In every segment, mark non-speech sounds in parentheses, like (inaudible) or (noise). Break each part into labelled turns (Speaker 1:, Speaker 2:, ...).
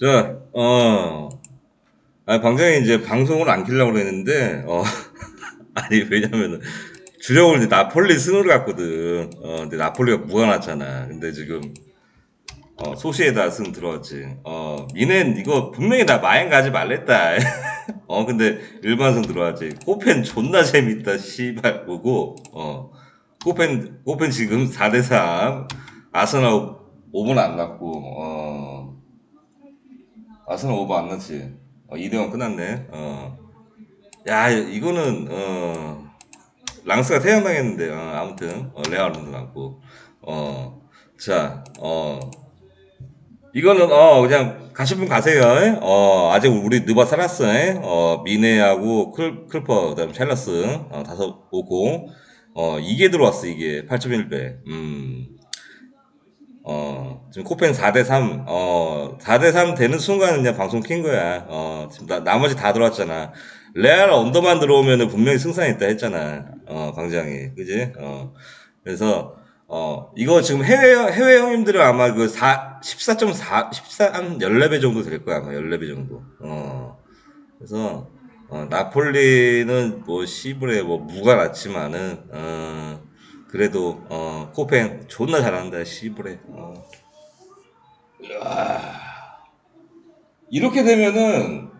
Speaker 1: 자, 어, 아, 방장이 이제 방송을 안 키려고 그랬는데, 어, (laughs) 아니, 왜냐면은, 주력을 이제 나폴리 승으로 갔거든. 어, 근데 나폴리가 무가 났잖아. 근데 지금, 어, 소시에다 승 들어왔지. 어, 미넨 이거 분명히 나 마행 가지 말랬다. (laughs) 어, 근데 일반 승 들어왔지. 코펜 존나 재밌다. 씨발, 보고, 어, 코펜, 코펜 지금 4대3. 아스날 5분 안 났고, 어, 아스날 5분 안 났지. 어, 2대0 끝났네. 어. 야, 이거는, 어, 랑스가 태양당했는데, 어, 아무튼, 어, 레알론도 났고, 어, 자, 어, 이거는, 어, 그냥, 가실 분 가세요. 에? 어, 아직 우리 느바 살았어. 에? 어, 미네하고 클, 클퍼, 그 다음 찰러스, 어, 다섯, 오고, 어, 이게 들어왔어, 이게. 8.1배. 음. 어, 지금 코펜 4대3, 어, 4대3 되는 순간 그냥 방송 킨 거야. 어, 지금 나, 나머지 다 들어왔잖아. 레알 언더만 들어오면은 분명히 승산 있다 했잖아. 어, 광장이. 그지? 어, 그래서, 어, 이거 지금 해외, 해외 형님들은 아마 그 4, 14.4, 14, 한 14배 정도 될 거야. 아마 14배 정도. 어, 그래서, 어, 나폴리는 뭐, 시브레 뭐, 무가 났지만은, 어, 그래도, 어, 코펜 존나 잘한다, 시브레. 어. 이렇게 되면은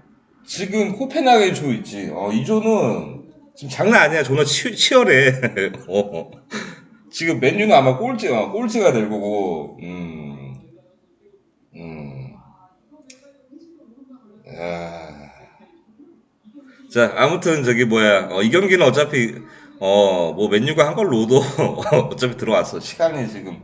Speaker 1: 지금 코펜하겐 조 있지. 어, 이 조는 지금 장난 아니야. 존나 치, 치열해. (laughs) 어. 지금 맨유는 아마 꼴찌, 어, 꼴찌가 될 거고, 음, 음. 아. 자, 아무튼 저기 뭐야. 어, 이 경기는 어차피 어, 뭐 맨유가 한걸 넣어도 (laughs) 어차피 들어왔어. 시간이 지금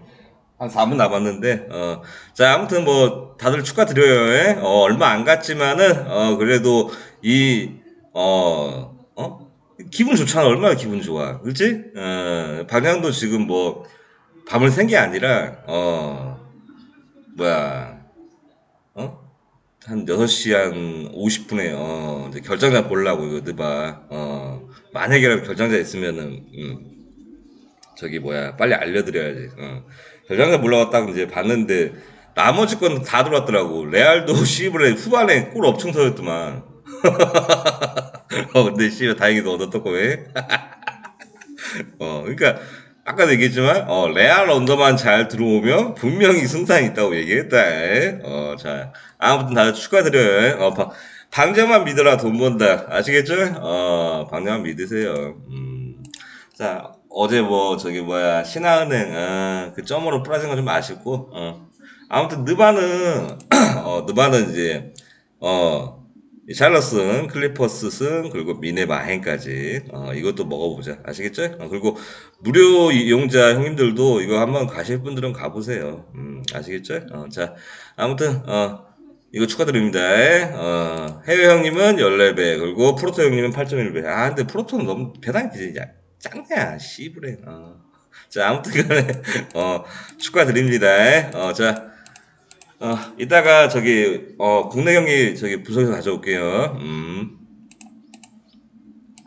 Speaker 1: 한 4분 남았는데, 어, 자, 아무튼 뭐, 다들 축하드려요. 예? 어, 얼마 안 갔지만은, 어, 그래도 이, 어, 어? 기분 좋잖아. 얼마나 기분 좋아. 그치? 어, 방향도 지금 뭐, 밤을 샌 게 아니라, 어, 뭐야, 어? 한 6시 한 50분에, 어, 이제 결정자 보려고, 이거, 느바, 어, 만약에 결정자 있으면은, 음, 저기 뭐야 빨리 알려드려야지. 어. 결정자 몰라가 딱 이제 봤는데 나머지 건 다 들어왔더라고. 레알도 (laughs) 시브레 후반에 골 엄청 터졌더만. (laughs) 어 근데 씨 다행히도 얻었고 왜? (laughs) 어 그러니까 아까도 얘기했지만 어 레알 언더만 잘 들어오면 분명히 승산이 있다고 얘기했다. 어 자 아무튼 다들 축하드려요. 어 방- 방자만 믿어라 돈 번다 아시겠죠? 어 방자만 믿으세요. 음. 자, 어제 뭐, 저기, 뭐야, 신한은행, 어, 그 점으로 부러진 거좀 아쉽고, 어. 아무튼, 느바는, (clears throat) 어, 느바는 이제, 어, 이 샬럿슨, 클리퍼스슨, 그리고 미네마헨까지, 어, 이것도 먹어보자. 아시겠죠? 어, 그리고 무료 이용자 형님들도 이거 한번 가실 분들은 가보세요. 음, 아시겠죠? 어, 자, 아무튼, 어, 이거 축하드립니다. 어, 해외 형님은 14배, 그리고 프로토 형님은 8.1배. 아, 근데 프로토는 너무 배당이 진짜 짱이야, 씨부레. 어. 자, 아무튼 간에, 어, 축하드립니다. 어, 자, 어, 이따가 저기, 어, 국내 경기 저기 부석에서 가져올게요. 음.